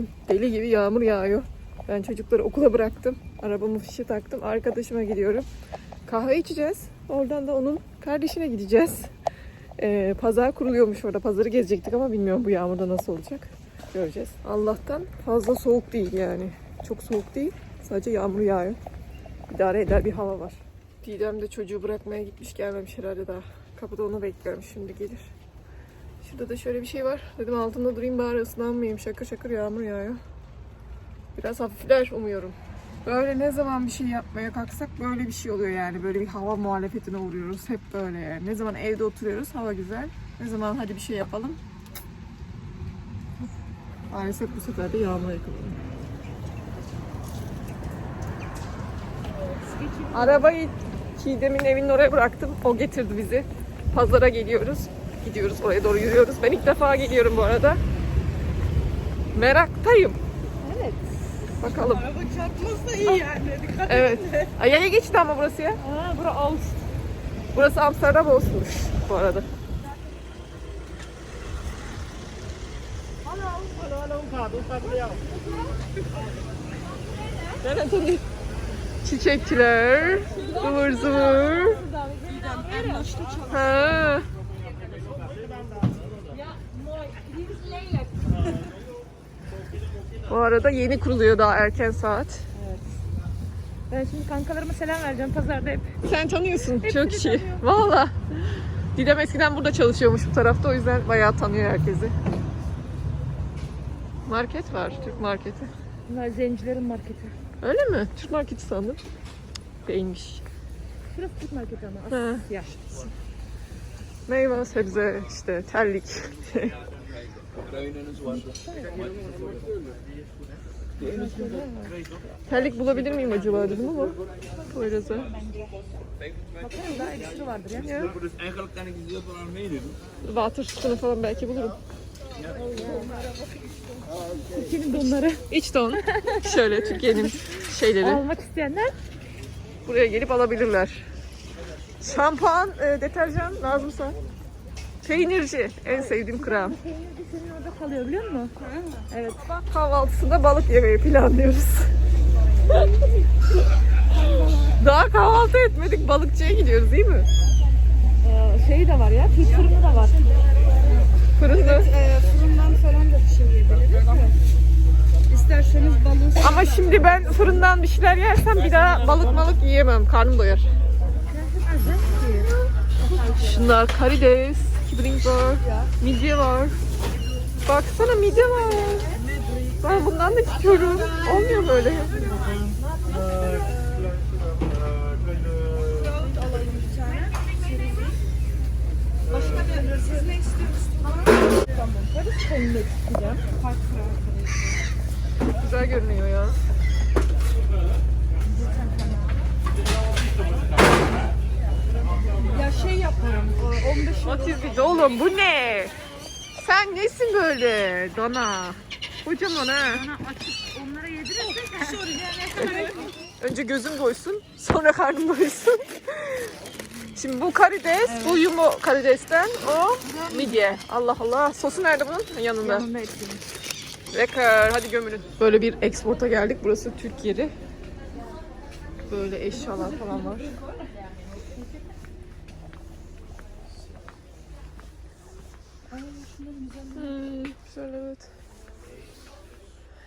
Bakın deli gibi yağmur yağıyor. Ben çocukları okula bıraktım. Arabamı fişe taktım. Arkadaşıma gidiyorum. Kahve içeceğiz. Oradan da onun kardeşine gideceğiz. Ee, pazar kuruluyormuş orada. Pazarı gezecektik ama bilmiyorum bu yağmurda nasıl olacak. Göreceğiz. Allah'tan fazla soğuk değil yani. Çok soğuk değil. Sadece yağmur yağıyor. İdare eder bir hava var. Didem de çocuğu bırakmaya gitmiş gelmemiş herhalde daha. Kapıda onu bekliyorum şimdi gelir. Şurada da şöyle bir şey var. Dedim altında durayım bari ıslanmayayım. Şakır şakır yağmur yağıyor. Biraz hafifler umuyorum. Böyle ne zaman bir şey yapmaya kalksak böyle bir şey oluyor yani. Böyle bir hava muhalefetine uğruyoruz. Hep böyle yani. Ne zaman evde oturuyoruz hava güzel. Ne zaman hadi bir şey yapalım. Maalesef bu sefer de yağmura yakalanıyor. Arabayı Çiğdem'in evinin oraya bıraktım. O getirdi bizi. Pazara geliyoruz. Gidiyoruz oraya doğru yürüyoruz. Ben ilk defa geliyorum bu arada. Meraktayım. Evet. Bakalım. Araba çarpmazsa iyi yani. Dikkat Evet. Ay, yaya geçti ama burası ya. Aa, bura Ağustos. Burası Amsterdam olsunmuş bu arada. Çiçekçiler. Zıvır zıvır. Ha. Bu arada yeni kuruluyor daha erken saat. Ben şimdi kankalarıma selam vereceğim pazarda hep. Sen tanıyorsun çok tanıyorum. Valla. Didem eskiden burada çalışıyormuş bu tarafta o yüzden bayağı tanıyor herkesi. Market var, Türk marketi. Bunlar zencilerin marketi. Öyle mi? Türk marketi sandım. Değilmiş. Şurası Türk marketi ama. Ha. Ya. Meyve, sebze, işte terlik. terlik bulabilir miyim acaba dedim ama. Poyraz'a. Bakalım daha ekstra vardır ya. Ya. Water falan belki bulurum. Türkiye'nin donları. İç don. Şöyle Türkiye'nin şeyleri. Almak isteyenler Buraya gelip alabilirler. Şampuan, e, deterjan lazımsa. Peynirci, en sevdiğim krem. peynir de senin orada kalıyor biliyor musun? Evet. Kahvaltısında balık yemeyi planlıyoruz. Daha kahvaltı etmedik, balıkçıya gidiyoruz değil mi? Ee, şey de var ya, Türk fırını da var. Fırında. e, fırından falan da bir şey yiyebiliriz de. İsterseniz balığı Ama şimdi ben fırından bir şeyler yersem bir daha balık balık yiyemem, karnım doyar. Şunlar karides, kibring var, midye var. Baksana midye var. Ben bundan da istiyorum. Olmuyor böyle. Siz ne istiyorsunuz? Güzel görünüyor ya. Ya şey yaparım. E, 15 What is it oğlum bu ne? Sen nesin böyle? Dona. Kocaman ha. Onlara yedirirsek Önce gözüm doysun, sonra karnım doysun. Şimdi bu karides, bu yumo karidesten, o midye. Allah Allah. Sosu nerede bunun? Yanında. yanında hepsini. Lekker. Hadi gömülün. Böyle bir exporta geldik. Burası Türk yeri. Böyle eşyalar falan var. Hmm, güzel evet.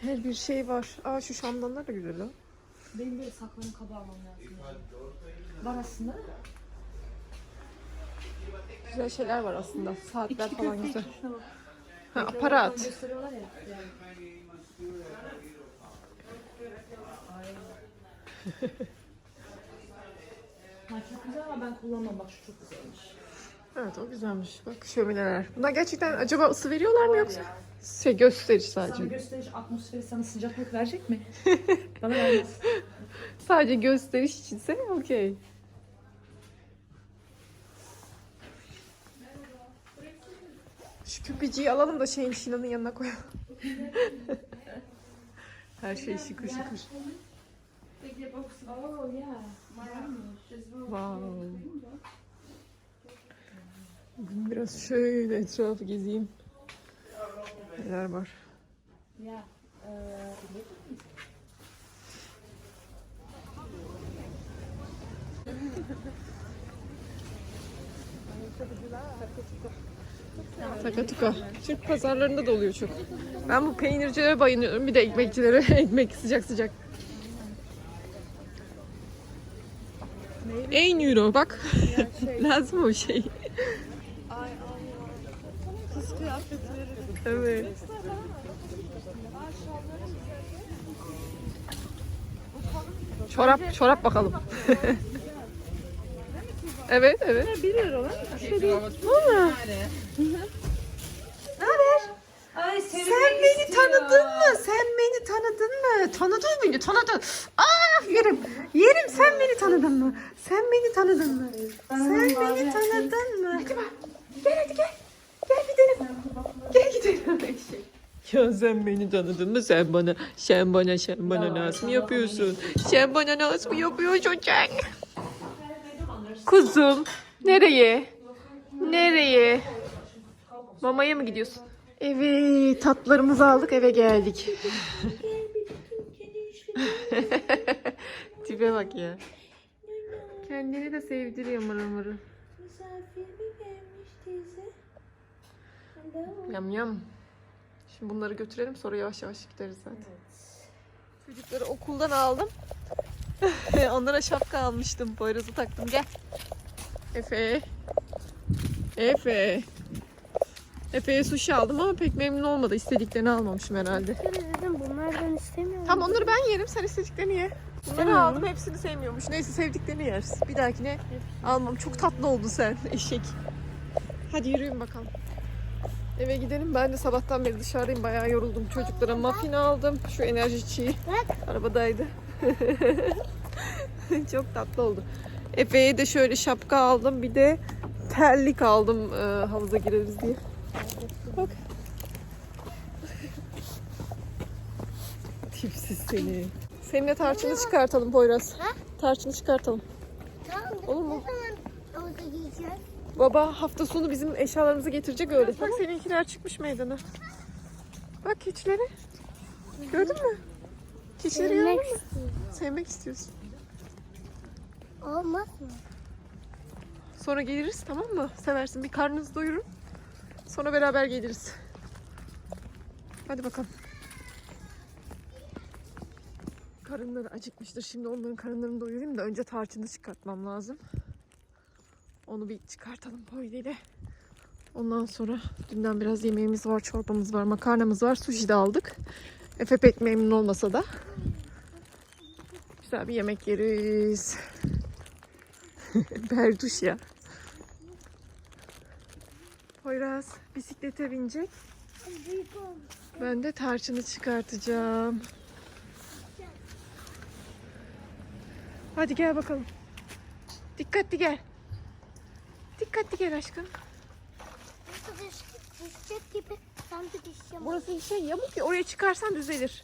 Her bir şey var. Aa şu şamdanlar da güzel ha. Benim böyle saklanın kaba almam lazım. yani. Var aslında. Güzel şeyler var aslında. Saatler İki falan güzel. Ha, aparat. Ha, çok güzel ama ben kullanmam bak şu çok güzelmiş. Evet o güzelmiş. Bak şömineler. Bunlar gerçekten acaba ısı veriyorlar mı yoksa? Şey gösteriş Sana sadece. gösteriş atmosferi sana sıcaklık verecek mi? Bana vermez. Sadece gösteriş içinse okey. Şu küpeciyi alalım da şeyin Şilan'ın yanına koyalım. Her şey şıkır şıkır. Wow. Bugün biraz şöyle etrafı gezeyim. Neler var? Ya, e, Takatuka. Türk pazarlarında da oluyor çok. Ben bu peynircilere bayılıyorum. Bir de ekmekçilere. Ekmek sıcak sıcak. En euro bak. Şey. Lazım o şey. Kıyafetleri. Evet. Çorap, çorap bakalım. evet, evet. 1 lira lan. Valla. Ay Sen beni tanıdın mı? Sen beni tanıdın mı? Tanıdın beni, tanıdın. Ah yerim, yerim sen beni tanıdın mı? Sen beni tanıdın mı? Sen beni tanıdın mı? Hadi bak, gel hadi gel. Gel gidelim. Gel gidelim. Ya sen beni tanıdın mı? Sen bana, sen bana, sen bana naz mı yapıyorsun? Sen bana naz mı yapıyorsun sen? Kuzum, nereye? Nereye? Mamaya mı gidiyorsun? Evet, tatlarımızı aldık eve geldik. Tipe bak ya. Kendini de sevdiriyor mırı mırı. Yam yam. Şimdi bunları götürelim sonra yavaş yavaş gideriz zaten. Çocukları okuldan aldım. Onlara şapka almıştım. Poyraz'ı taktım. Gel. Efe. Efe. Efe'ye sushi aldım ama pek memnun olmadı. İstediklerini almamışım herhalde. Dedim bunlardan istemiyorum. Tam onları ben yerim. Sen istediklerini ye. Bunları aldım. Hepsini sevmiyormuş. Neyse sevdiklerini yeriz. Bir dahakine almam. Çok tatlı oldun sen eşek. Hadi yürüyün bakalım. Eve gidelim. Ben de sabahtan beri dışarıdayım. Bayağı yoruldum. Çocuklara muffin aldım. Şu enerji içiyi. Arabadaydı. Çok tatlı oldu. Efe'ye de şöyle şapka aldım. Bir de terlik aldım e, havuza gireriz diye. Bak. Tipsiz seni. Seninle tarçını çıkartalım Poyraz. Tarçını çıkartalım. Olur mu? Orada giyeceğiz. Baba hafta sonu bizim eşyalarımızı getirecek öyle. Bak seninkiler çıkmış meydana. Bak keçileri. Gördün mü? Keçileri gördün mü? Sevmek istiyorsun. Olmaz mı? Sonra geliriz tamam mı? Seversin. Bir karnınızı doyurun. Sonra beraber geliriz. Hadi bakalım. Karınları acıkmıştır. Şimdi onların karınlarını doyurayım da önce tarçını çıkartmam lazım. Onu bir çıkartalım ile. Ondan sonra dünden biraz yemeğimiz var, çorbamız var, makarnamız var. Sushi de aldık. Efe pek memnun olmasa da. Güzel bir yemek yeriz. Berduş ya. Poyraz bisiklete binecek. Ben de tarçını çıkartacağım. Hadi gel bakalım. Dikkatli gel. Dikkatli gel aşkım. Düşecek gibi. Sanki düşeceğim. Burası şey yamuk ya oraya çıkarsan düzelir.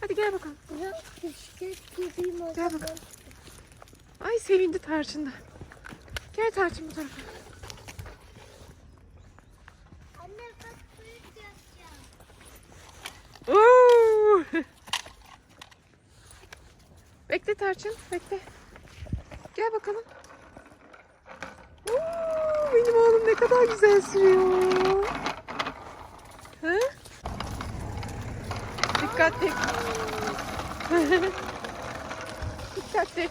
Hadi gel bakalım. Biraz düşecek gibiyim o Gel bakalım. Ay sevindi tarçın da. Gel tarçın bu tarafa. Anne bak büyük yapacağım. Oo! bekle Tarçın, bekle. Gel bakalım. Benim oğlum ne kadar güzel sürüyor. Ha? Dikkatli. Dikkatli.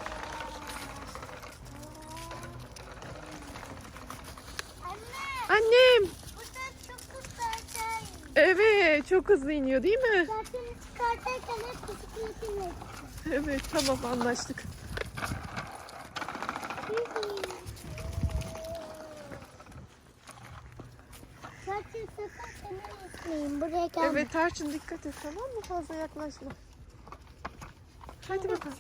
Anne Annem. Evet, çok hızlı iniyor değil mi? Zaten çıkartırken hep bisikletini. Evet, tamam anlaştık. Zaten sakın seni Buraya gelme. Evet Tarçın dikkat et tamam mı? Fazla yaklaşma. Hadi bakalım.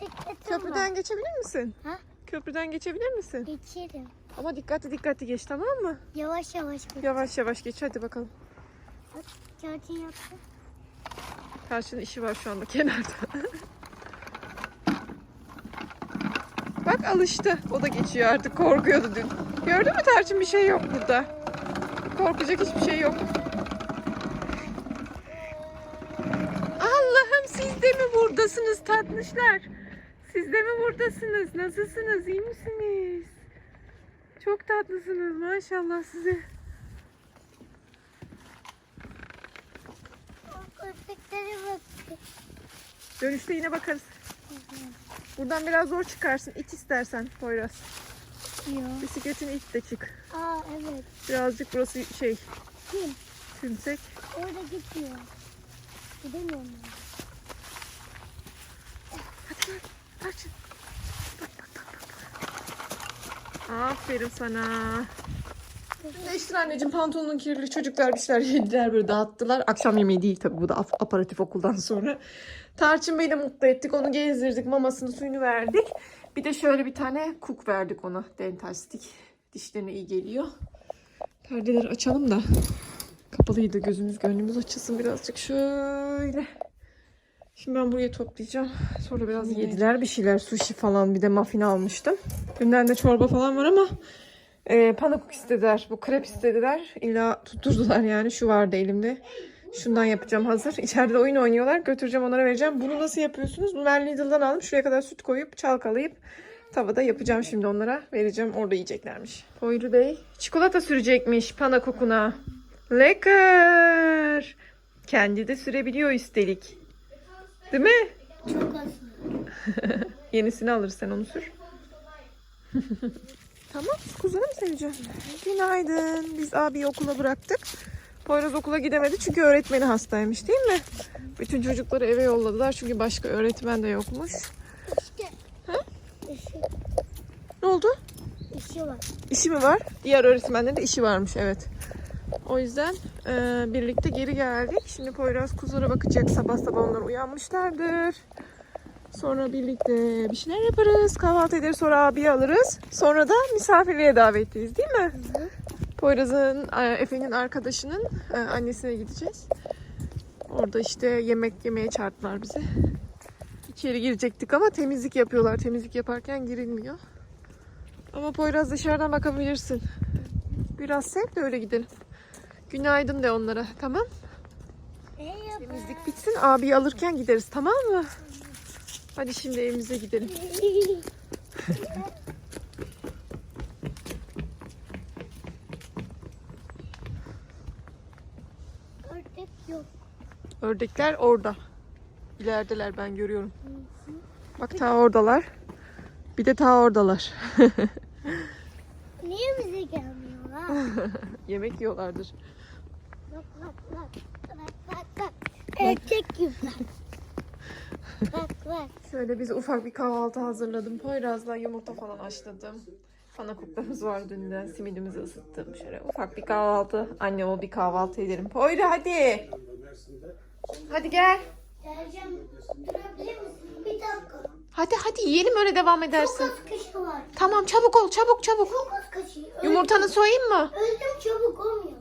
Köprüden geçebilir misin? Ha? Köprüden geçebilir misin? Geçerim. Ama dikkatli dikkatli geç tamam mı? Yavaş yavaş geç. Yavaş yavaş geç hadi bakalım. Zaten yaptım. Tarçın'ın işi var şu anda kenarda. Bak alıştı. O da geçiyor artık. Korkuyordu dün. Gördün mü Tarçın bir şey yok burada. Korkacak hiçbir şey yok. Buradasınız tatlışlar? Siz de mi buradasınız? Nasılsınız? İyi misiniz? Çok tatlısınız maşallah size. Köpeklere bak. Dönüşte yine bakarız. Buradan biraz zor çıkarsın. İt istersen Poyraz. Yok. Bisikletini it de çık. Aa evet. Birazcık burası şey Kim? tümsek. Orada gitmiyor. Gidemiyorum ben. Aferin sana. Değiştir anneciğim pantolonun kirli. Çocuklar bir şeyler yediler böyle dağıttılar. Akşam yemeği değil tabii bu da ap- aparatif okuldan sonra. Tarçın beni mutlu ettik. Onu gezdirdik. Mamasını suyunu verdik. Bir de şöyle bir tane kuk verdik ona. Dental stick. Dişlerine iyi geliyor. Perdeleri açalım da. Kapalıydı gözümüz gönlümüz açılsın birazcık şöyle. Şimdi ben buraya toplayacağım. Sonra biraz yediler bir şeyler. Sushi falan bir de muffin almıştım. Dünden de çorba falan var ama e, panakuk istediler. Bu krep istediler. İlla tutturdular yani. Şu vardı elimde. Şundan yapacağım hazır. İçeride oyun oynuyorlar. Götüreceğim onlara vereceğim. Bunu nasıl yapıyorsunuz? Bunu ben Lidl'dan aldım. Şuraya kadar süt koyup çalkalayıp tavada yapacağım şimdi onlara. Vereceğim. Orada yiyeceklermiş. Poyru Bey çikolata sürecekmiş panakokuna. Lekker. Kendi de sürebiliyor üstelik. Değil mi? Çok az. Yenisini alır sen onu sür. tamam kuzunu mu seveceğim? Günaydın. Biz abiyi okula bıraktık. Poyraz okula gidemedi çünkü öğretmeni hastaymış değil mi? Bütün çocukları eve yolladılar çünkü başka öğretmen de yokmuş. İşte. İşi, Ne oldu? işi var. İşi mi var? Diğer öğretmenlerin de işi varmış evet. O yüzden e, birlikte geri geldik. Şimdi Poyraz kuzulara bakacak. Sabah sabah onlar uyanmışlardır. Sonra birlikte bir şeyler yaparız. Kahvaltı ederiz. Sonra abiyi alırız. Sonra da misafirliğe davetliyiz değil mi? Poyraz'ın, e, Efe'nin arkadaşının e, annesine gideceğiz. Orada işte yemek yemeye çağırdılar bizi. İçeri girecektik ama temizlik yapıyorlar. Temizlik yaparken girilmiyor. Ama Poyraz dışarıdan bakabilirsin. Biraz sev de öyle gidelim. Günaydın de onlara tamam. Merhaba. Temizlik bitsin abiyi alırken gideriz tamam mı? Hadi şimdi evimize gidelim. Ördek yok. Ördekler orada. İlerideler ben görüyorum. Bak ta oradalar. Bir de ta oradalar. Niye bize gelmiyorlar? Yemek yiyorlardır. Bak bak bak. Bak bak bak. Erkek gibi. bak bak. Şöyle bize ufak bir kahvaltı hazırladım. Poyraz'la yumurta falan haşladım. Panakuklarımız var dünden. Simidimizi ısıttım. Şöyle ufak bir kahvaltı. Anne o bir kahvaltı edelim. Poyra hadi. Hadi gel. Geleceğim. Bir dakika. Hadi hadi yiyelim öyle devam edersin. Çok az var. Tamam çabuk ol çabuk çabuk. Çok az. Yumurtanı soyayım mı? Öldüm çabuk olmuyor.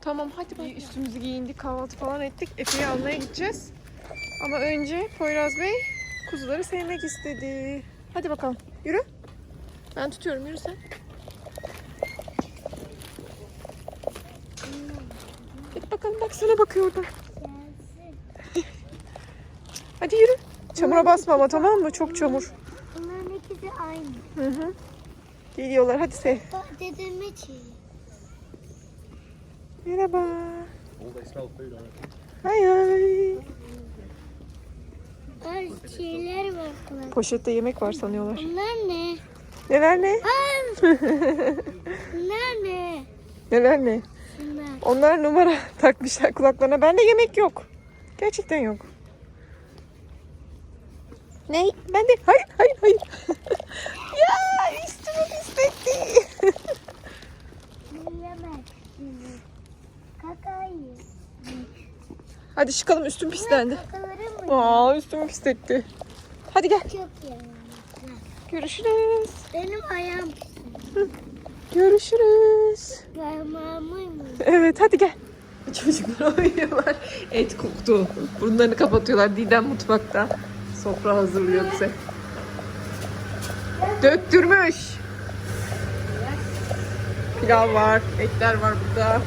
Tamam hadi bak. Üstümüzü giyindik kahvaltı falan ettik. Efe'yi almaya gideceğiz. Ama önce Poyraz Bey kuzuları sevmek istedi. Hadi bakalım yürü. Ben tutuyorum yürü sen. Hadi bakalım bak sana bakıyor orada. Hadi yürü. Çamura basma ama tamam mı? Çok çamur. Bunların ikisi aynı. Hı hı. Geliyorlar hadi sev. Dedeme çiğ. Merhaba. Hay hay. Ay şeyler var. Poşette yemek var sanıyorlar. Bunlar ne? Neler ne? Bunlar ne? Neler ne? Bunlar. Onlar numara takmışlar kulaklarına. Bende yemek yok. Gerçekten yok. Ne? Ben de hayır hayır hayır. ya üstümü pisletti. Kakayı. Hadi çıkalım üstüm pislendi. Aa üstümü pisletti. Hadi gel. Çok yiyemez. Görüşürüz. Benim ayağım pis. Görüşürüz. Parmağımı Evet hadi gel. Çocuklar oynuyorlar. Et koktu. Burunlarını kapatıyorlar. Didem mutfakta. Sofra hazırlıyor bize. Döktürmüş. Pilav var. Etler var burada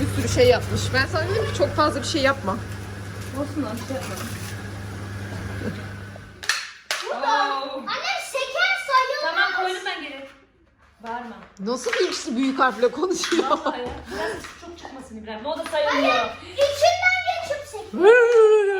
bir sürü şey yapmış. Ben sana dedim ki çok fazla bir şey yapma. Olsun lan şey yapma. Annem şeker sayılmaz. Tamam koydum ben geri. Bağırma. Nasıl birisi büyük harfle konuşuyor? Vallahi ya. Biraz çok çıkmasın İbrahim. O da sayılmıyor. İçinden geçip şeker.